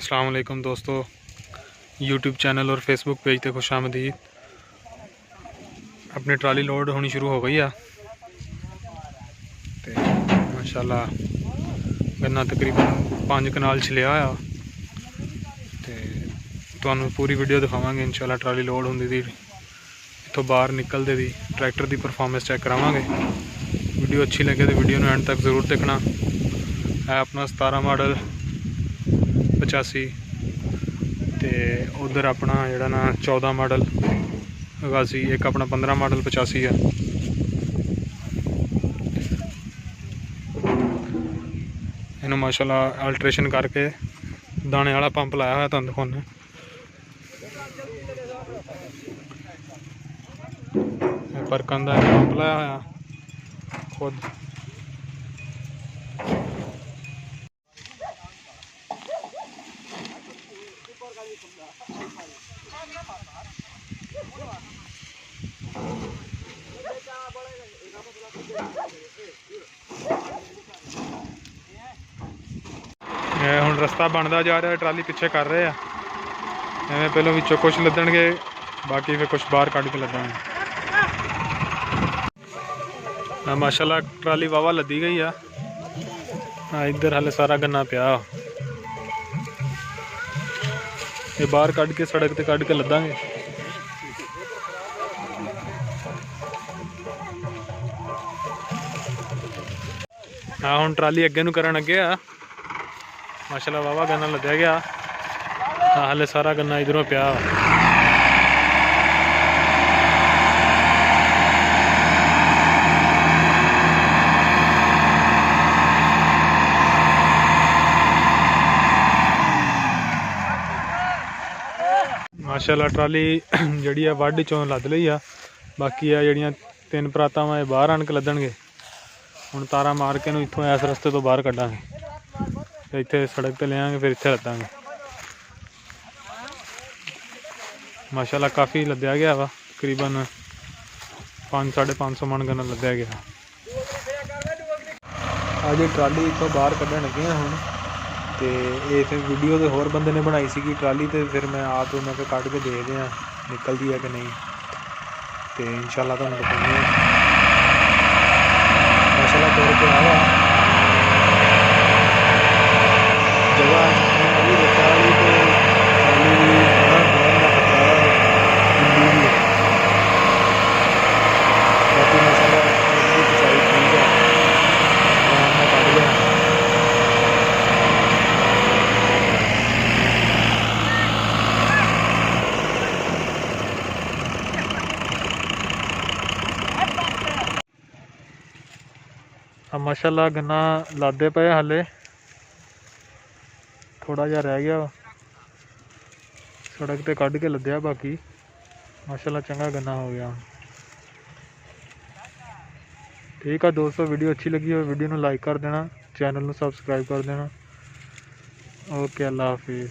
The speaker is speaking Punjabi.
ਅਸਲਾਮ ਵਾਲੇਕੁਮ ਦੋਸਤੋ YouTube ਚੈਨਲ ਔਰ Facebook ਪੇਜ ਤੇ ਖੁਸ਼ ਆਮਦੀਦ ਆਪਣੀ ਟਰਾਲੀ ਲੋਡ ਹੋਣੀ ਸ਼ੁਰੂ ਹੋ ਗਈ ਆ ਤੇ ਮਾਸ਼ਾਅੱਲਾ ਗੰਨਾ ਤਕਰੀਬਨ 5 ਕਨਾਲ ਛਲਿਆ ਆ ਤੇ ਤੁਹਾਨੂੰ ਪੂਰੀ ਵੀਡੀਓ ਦਿਖਾਵਾਂਗੇ ਇਨਸ਼ਾਅੱਲਾ ਟਰਾਲੀ ਲੋਡ ਹੁੰਦੀ ਦੀ ਇੱਥੋਂ ਬਾਹਰ ਨਿਕਲਦੇ ਦੀ ਟਰੈਕਟਰ ਦੀ ਪਰਫਾਰਮੈਂਸ ਚੈੱਕ ਕਰਾਵਾਂਗੇ ਵੀਡੀਓ ਅੱਛੀ ਲੱਗੇ ਤੇ ਵੀਡੀਓ ਨੂੰ ਐਂਡ ਤੱਕ ਜ਼ਰੂਰ ਦੇਖਣਾ ਹੈ ਆਪਣਾ 17 ਮਾਡਲ 85 ਤੇ ਉਧਰ ਆਪਣਾ ਜਿਹੜਾ ਨਾ 14 ਮਾਡਲ 81 ਇੱਕ ਆਪਣਾ 15 ਮਾਡਲ 85 ਆ। ਇਹਨੂੰ ਮਾਸ਼ਾਅੱਲਾ ਅਲਟਰੇਸ਼ਨ ਕਰਕੇ ਦਾਣੇ ਵਾਲਾ ਪੰਪ ਲਾਇਆ ਹੋਇਆ ਤੁਹਾਨੂੰ ਦਿਖਾਉਂਦੇ ਇਹ ਪਰਕਾਂ ਦਾ ਪੰਪ ਲਾਇਆ ਹੋਇਆ, ਖੁਦ। ਹੁਣ ਰਸਤਾ ਬਣਦਾ ਜਾ ਰਿਹਾ, ਟਰਾਲੀ ਪਿੱਛੇ ਕਰ ਰਹੇ ਆ। ਐਵੇਂ ਪਹਿਲਾਂ ਵਿੱਚੋਂ ਕੁਝ ਲੱਦਣਗੇ, ਬਾਕੀ ਫਿਰ ਕੁਝ ਬਾਹਰ ਕੱਢ ਕੇ ਲੱਦਾਂਗੇ ਆ ਮਾਸ਼ਾਅੱਲਾ, ਟਰਾਲੀ ਵਾਵਾ ਲੱਦੀ ਗਈ ਆ। ਆ ਇੱਧਰ ਹਲੇ ਸਾਰਾ ਗੰਨਾ ਪਿਆ। ਇਹ ਬਾਹਰ ਕੱਢ ਕੇ, ਸੜਕ ਤੇ ਕੱਢ ਕੇ ਲੱਦਾਂਗੇ। ਆ ਹੁਣ ਟਰਾਲੀ ਅੱਗੇ ਨੂੰ ਕਰਨ ਅੱਗੇ ਆ। ਮਾਸ਼ਾਅੱਲਾ ਵਾਵਾ ਗੰਨਾ ਲੱਦਿਆ ਗਿਆ। ਆ ਹਲੇ ਸਾਰਾ ਗੰਨਾ ਇਧਰੋਂ ਪਿਆ ਵਾ। ਮਾਸ਼ਾਅੱਲਾ ਟਰਾਲੀ ਜਿਹੜੀ ਆ ਵੱਢ ਚੋਂ ਲੱਦ ਲਈ ਆ। ਬਾਕੀ ਆ ਜਿਹੜੀਆਂ ਤਿੰਨ ਪਰਾਤਾਂ ਵਾ, ਇਹ ਬਾਹਰ ਆਣ ਕੇ ਲੱਦਣਗੇ। ਹੁਣ ਤਾਰਾ ਮਾਰ ਕੇ ਨੂੰ ਇੱਥੋਂ ਇਸ ਰਸਤੇ ਤੋਂ ਬਾਹਰ ਕੱਢਾਂਗੇ। ਤੇ ਇੱਥੇ ਸੜਕ ਤੇ ਲਿਆਂਗੇ, ਫਿਰ ਇੱਥੇ ਲੱਦਾਂਗੇ ਮਾਸ਼ਾਅੱਲਾ ਕਾਫੀ ਲੱਦਿਆ ਗਿਆ ਵਾ, ਤਕਰੀਬਨ 5 550 ਮਣ ਗੰਨਾ ਲੱਦਿਆ ਗਿਆ। ਅੱਜ ਟਰਾਲੀ ਇੱਥੋਂ ਬਾਹਰ ਕੱਢਣ ਲੱਗੇ ਹਾਂ ਹੁਣ, ਤੇ ਇਹ ਫਿਰ ਵੀਡੀਓ ਤੇ ਹੋਰ ਬੰਦੇ ਨੇ ਬਣਾਈ ਸੀਗੀ ਟਰਾਲੀ ਤੇ ਫਿਰ ਮੈਂ ਆਪ ਉਹਨਾਂ ਕੇ ਕੱਢ ਕੇ ਦੇਖਦੇ ਆ, ਨਿਕਲਦੀ ਹੈ ਕਿ ਨਹੀਂ। ਤੇ ਇਨਸ਼ਾਅੱਲਾ ਤੁਹਾਨੂੰ ਦਿਖਾਉਂਦੇ ਆ ਮਾਸ਼ਾਅੱਲਾ ਤੋੜ ਕੇ ਆਵਾ ਜਗ੍ਹਾ ਵੀ ਰੁਕਾਲੀ ਤੇ ਟਰਾਲੀ ਵੀ ਬੜਾ ਬੜਾ ਨਾ ਖਤਰਾ ਦਿੱਲੀ ਵੀ ਬਾਕੀ ਮਾਸ਼ਾਅੱਲਾ ਇਹਦੀ ਪਚਾਈ ਠੀਕ ਹੈ ਆਰਾਮ ਨਾਲ ਕੱਢ ਲਿਆ ਆ ਮਾਸ਼ਾਅੱਲਾ ਗੰਨਾ ਲਾਦੇ ਪਏ ਹਾਲੇ। ਥੋੜਾ ਜਿਹਾ ਰਹਿ ਗਿਆ ਸੜਕ ਤੇ ਕੱਢ ਕੇ ਲੱਦਿਆ ਬਾਕੀ। ਮਾਸ਼ਾਅੱਲਾ ਚੰਗਾ ਗੰਨਾ ਹੋ ਗਿਆ ਠੀਕ ਆ ਦੋਸਤੋ ਵੀਡੀਓ ਅੱਛੀ ਲੱਗੀ ਹੋਵੇ ਵੀਡੀਓ ਨੂੰ ਲਾਈਕ ਕਰ ਦੇਣਾ ਚੈਨਲ ਨੂੰ ਸਬਸਕ੍ਰਾਈਬ ਕਰ ਦੇਣਾ। ਓਕੇ ਅੱਲਾ ਹਾਫਿਜ਼।